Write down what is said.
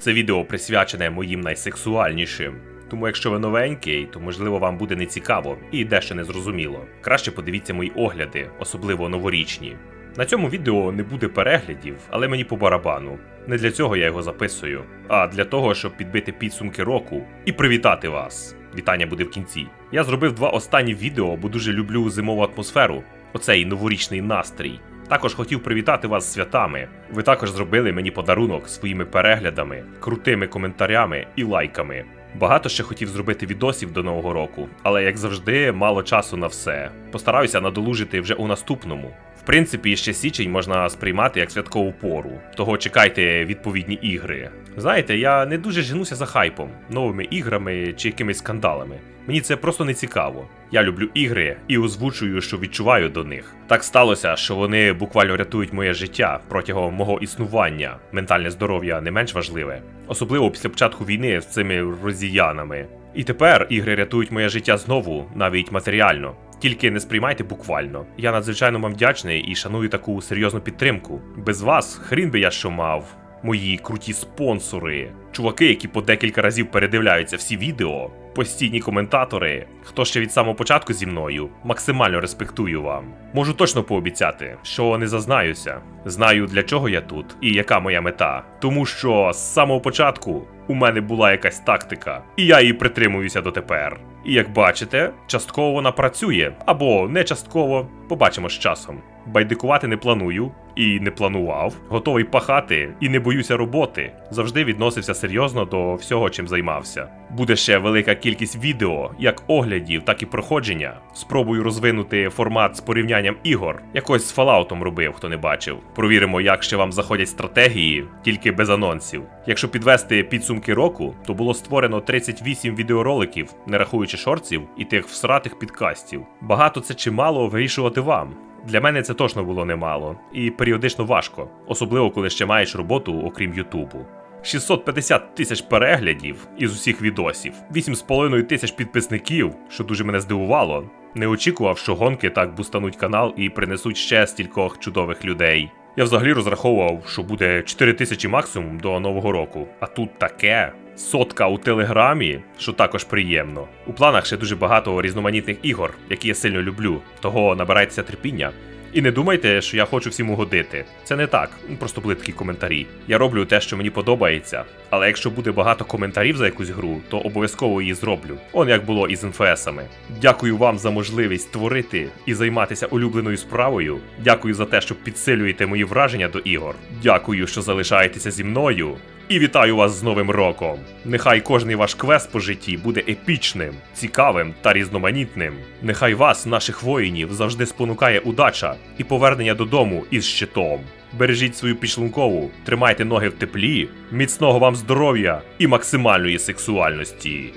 Це відео присвячене моїм найсексуальнішим. Тому якщо ви новенький, то можливо вам буде нецікаво і дещо незрозуміло. Краще подивіться мої огляди, особливо новорічні. На цьому відео не буде переглядів, але мені по барабану. Не для цього я його записую, а для того, щоб підбити підсумки року і привітати вас. Вітання буде в кінці. Я зробив два останні відео, бо дуже люблю зимову атмосферу, оцей новорічний настрій. Також хотів привітати вас з святами. Ви також зробили мені подарунок своїми переглядами, крутими коментарями і лайками. Багато ще хотів зробити відосів до нового року, але як завжди, мало часу на все. Постараюся надолужити вже у наступному. В принципі, ще січень можна сприймати як святкову пору, того чекайте відповідні ігри. Знаєте, я не дуже женуся за хайпом, новими іграми чи якимись скандалами. Мені це просто не цікаво. Я люблю ігри і озвучую, що відчуваю до них. Так сталося, що вони буквально рятують моє життя протягом мого існування. Ментальне здоров'я не менш важливе, особливо після початку війни з цими росіянами. І тепер ігри рятують моє життя знову, навіть матеріально. Тільки не сприймайте буквально. Я надзвичайно вам вдячний і шаную таку серйозну підтримку. Без вас хрін би я що мав. Мої круті спонсори, чуваки, які по декілька разів передивляються всі відео, постійні коментатори. Хто ще від самого початку зі мною, максимально респектую вам. Можу точно пообіцяти, що не зазнаюся. Знаю для чого я тут і яка моя мета. Тому що з самого початку у мене була якась тактика, і я її притримуюся дотепер. І як бачите, частково вона працює, або не частково, побачимо з часом. Байдикувати не планую і не планував, готовий пахати і не боюся роботи. Завжди відносився серйозно до всього, чим займався. Буде ще велика кількість відео, як оглядів, так і проходження. Спробую розвинути формат з порівнянням ігор. Якось з Fallout робив, хто не бачив. Провіримо, як ще вам заходять стратегії, тільки без анонсів. Якщо підвести підсумки року, то було створено 38 відеороликів, не рахуючи шорців і тих всратих підкастів. Багато це чи мало вирішувати вам. Для мене це точно було немало і періодично важко, особливо коли ще маєш роботу, окрім Ютубу. 650 тисяч переглядів із усіх відосів, 8,5 тисяч підписників, що дуже мене здивувало. Не очікував, що гонки так бустануть канал і принесуть ще стількох чудових людей. Я взагалі розраховував, що буде 4 тисячі максимум до нового року, а тут таке. Сотка у телеграмі, що також приємно. У планах ще дуже багато різноманітних ігор, які я сильно люблю, того набирається терпіння. І не думайте, що я хочу всім угодити. Це не так, просто були такі коментарі. Я роблю те, що мені подобається. Але якщо буде багато коментарів за якусь гру, то обов'язково її зроблю. Он як було із інфесами. Дякую вам за можливість творити і займатися улюбленою справою. Дякую за те, що підсилюєте мої враження до ігор. Дякую, що залишаєтеся зі мною. І вітаю вас з Новим роком! Нехай кожний ваш квест по житті буде епічним, цікавим та різноманітним. Нехай вас, наших воїнів, завжди спонукає удача і повернення додому із щитом. Бережіть свою пішлункову, тримайте ноги в теплі, міцного вам здоров'я і максимальної сексуальності.